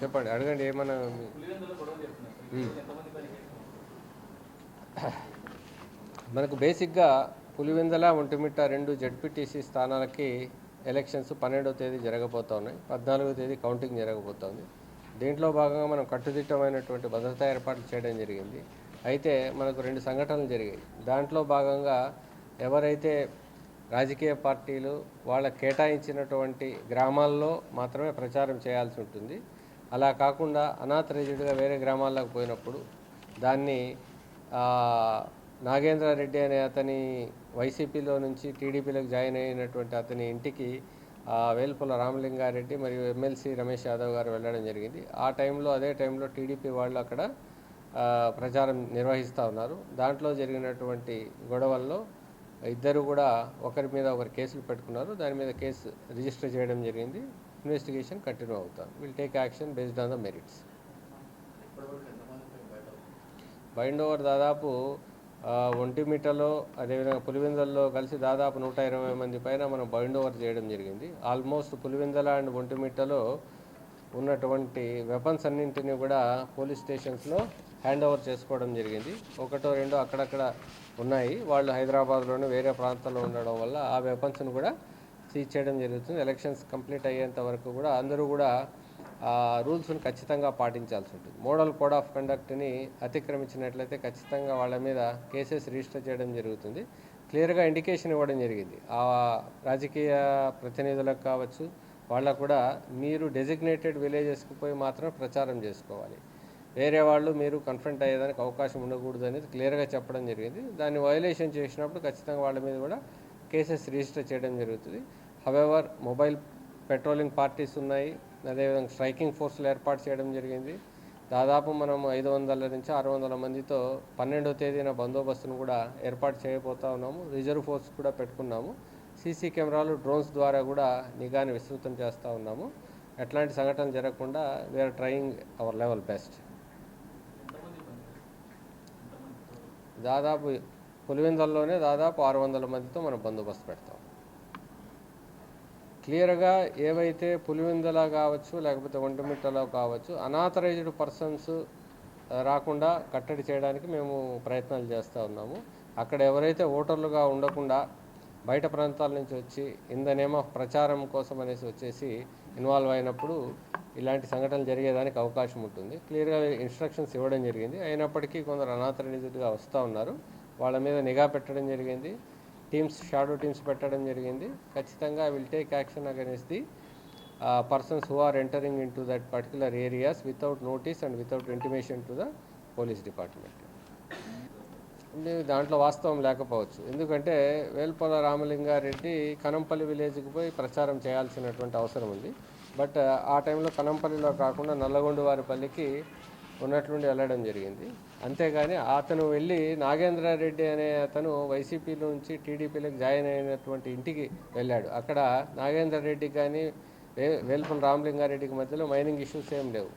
చెప్పండి అడగండి ఏమన్నా మనకు బేసిక్గా పులివెందల ఒంటిమిట్ట రెండు జడ్పీటీసీ స్థానాలకి ఎలక్షన్స్ పన్నెండవ తేదీ జరగబోతా ఉన్నాయి. పద్నాలుగో తేదీ కౌంటింగ్ జరగబోతోంది. దీంట్లో భాగంగా మనం కట్టుదిట్టమైనటువంటి భద్రతా ఏర్పాట్లు చేయడం జరిగింది. అయితే మనకు రెండు సంఘటనలు జరిగాయి. దాంట్లో భాగంగా ఎవరైతే రాజకీయ పార్టీలు వాళ్ళ కేటాయించినటువంటి గ్రామాల్లో మాత్రమే ప్రచారం చేయాల్సి ఉంటుంది. అలా కాకుండా అనాథరేజుడిగా వేరే గ్రామాల్లోకి పోయినప్పుడు దాన్ని నాగేంద్రారెడ్డి అనే అతని వైసీపీలో నుంచి టీడీపీలోకి జాయిన్ అయినటువంటి అతని ఇంటికి వేల్పుల రామలింగారెడ్డి మరియు ఎమ్మెల్సీ రమేష్ యాదవ్ గారు వెళ్ళడం జరిగింది. ఆ టైంలో అదే టైంలో టీడీపీ వాళ్ళు అక్కడ ప్రచారం నిర్వహిస్తూ ఉన్నారు. దాంట్లో జరిగినటువంటి గొడవల్లో ఇద్దరు కూడా ఒకరి మీద ఒకరు కేసులు పెట్టుకున్నారు. దాని మీద కేసు రిజిస్టర్ చేయడం జరిగింది. ఇన్వెస్టిగేషన్ కంటిన్యూ అవుతాం will take action based on the merits bind over దాదాపు ఆ, ఒంటిమిట్టలో అదేవిధంగా పులివెందల్లో కలిసి దాదాపు నూట ఇరవై మంది పైన మనం బైండ్ ఓవర్ చేయడం జరిగింది. ఆల్మోస్ట్ పులివెందల అండ్ ఒంటిమిట్టలో ఉన్నటువంటి వెపన్స్ అన్నింటినీ కూడా పోలీస్ స్టేషన్స్లో హ్యాండ్ ఓవర్ చేసుకోవడం జరిగింది. ఒకటో రెండో అక్కడక్కడ ఉన్నాయి. వాళ్ళు హైదరాబాద్లోనే వేరే ప్రాంతాల్లో ఉండడం వల్ల ఆ వెపన్స్ను కూడా సీజ్ చేయడం జరుగుతుంది. ఎలక్షన్స్ కంప్లీట్ అయ్యేంత వరకు కూడా అందరూ కూడా ఆ రూల్స్ను ఖచ్చితంగా పాటించాల్సి ఉంటుంది. మోడల్ కోడ్ ఆఫ్ కండక్ట్ని అతిక్రమించినట్లయితే ఖచ్చితంగా వాళ్ళ మీద కేసెస్ రిజిస్టర్ చేయడం జరుగుతుంది. క్లియర్గా ఇండికేషన్ ఇవ్వడం జరిగింది. ఆ రాజకీయ ప్రతినిధులకు కావచ్చు వాళ్ళకు కూడా మీరు డెసిగ్నేటెడ్ విలేజెస్కి పోయి మాత్రం ప్రచారం చేసుకోవాలి. వేరే వాళ్ళు మీరు కన్ఫ్రంట్ అయ్యేదానికి అవకాశం ఉండకూడదు అనేది క్లియర్గా చెప్పడం జరిగింది. దాన్ని వయలేషన్ చేసినప్పుడు ఖచ్చితంగా వాళ్ళ మీద కూడా కేసెస్ రిజిస్టర్ చేయడం జరుగుతుంది. హవెవర్ మొబైల్ పెట్రోలింగ్ పార్టీస్ ఉన్నాయి. అదేవిధంగా స్ట్రైకింగ్ ఫోర్సులు ఏర్పాటు చేయడం జరిగింది. దాదాపు మనం ఐదు వందల నుంచి ఆరు వందల మందితో పన్నెండో తేదీన బందోబస్తును కూడా ఏర్పాటు చేయబోతా ఉన్నాము. రిజర్వ్ ఫోర్స్ కూడా పెట్టుకున్నాము. సీసీ కెమెరాలు డ్రోన్స్ ద్వారా కూడా నిఘాని విస్తృతం చేస్తూ ఉన్నాము. ఎట్లాంటి సంఘటనలు జరగకుండా we are trying our level best దాదాపు పులివెందల్లోనే దాదాపు ఆరు వందల మందితో మనం బందోబస్తు పెడతాం. క్లియర్గా ఏవైతే పులివెందల కావచ్చు లేకపోతే ఒంటిమిట్టలో కావచ్చు అనాథరైజ్డ్ పర్సన్స్ రాకుండా కట్టడి చేయడానికి మేము ప్రయత్నాలు చేస్తూ ఉన్నాము. అక్కడ ఎవరైతే ఓటర్లుగా ఉండకుండా బయట ప్రాంతాల నుంచి వచ్చి ఇన్ ద నేమ్ ఆఫ్ ప్రచారం కోసం అనేసి వచ్చేసి ఇన్వాల్వ్ అయినప్పుడు ఇలాంటి సంఘటనలు జరిగేదానికి అవకాశం ఉంటుంది. క్లియర్గా ఇన్స్ట్రక్షన్స్ ఇవ్వడం జరిగింది. అయినప్పటికీ కొందరు అనాథరైజ్డ్గా వస్తూ ఉన్నారు. వాళ్ళ మీద నిఘా పెట్టడం జరిగింది. టీమ్స్ షాడో టీమ్స్ పెట్టడం జరిగింది. ఖచ్చితంగా will take action against the persons who are entering in to that particular areas without notice and without intimation to the police department. దాంట్లో వాస్తవం లేకపోవచ్చు. ఎందుకంటే వేల్పల రామలింగారెడ్డి కనంపల్లి విలేజ్కి పోయి ప్రచారం చేయాల్సినటువంటి అవసరం ఉంది. బట్ ఆ టైంలో కనంపల్లిలో కాకుండా నల్లగొండ వారిపల్లికి ఉన్నట్లుండి వెళ్ళడం జరిగింది. అంతేగాని అతను వెళ్ళి నాగేంద్రారెడ్డి అనే అతను వైసీపీ నుంచి టీడీపీలోకి జాయిన్ అయినటువంటి ఇంటికి వెళ్ళాడు. అక్కడ నాగేంద్ర కానీ వే రామలింగారెడ్డికి మధ్యలో మైనింగ్ ఇష్యూస్ ఏం లేవు.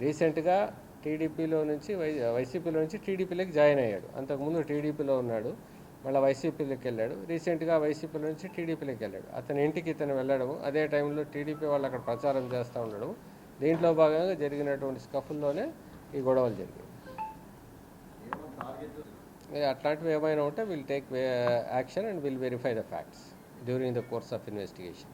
రీసెంట్గా టీడీపీలో నుంచి వై వైసీపీలో నుంచి టీడీపీలోకి జాయిన్ అయ్యాడు. అంతకుముందు టీడీపీలో ఉన్నాడు. మళ్ళీ వైసీపీలోకి వెళ్ళాడు. రీసెంట్గా వైసీపీ నుంచి టీడీపీలోకి వెళ్ళాడు. అతని ఇంటికి ఇతను వెళ్ళడము అదే టైంలో టీడీపీ వాళ్ళు అక్కడ ప్రచారం చేస్తూ ఉండడం దీంట్లో భాగంగా జరిగినటువంటి స్కఫుల్లోనే ఈ గొడవలు జరిగాయి. అట్లాంటివి ఏమైనా ఉంటే will take action and will verify the facts during the course of investigation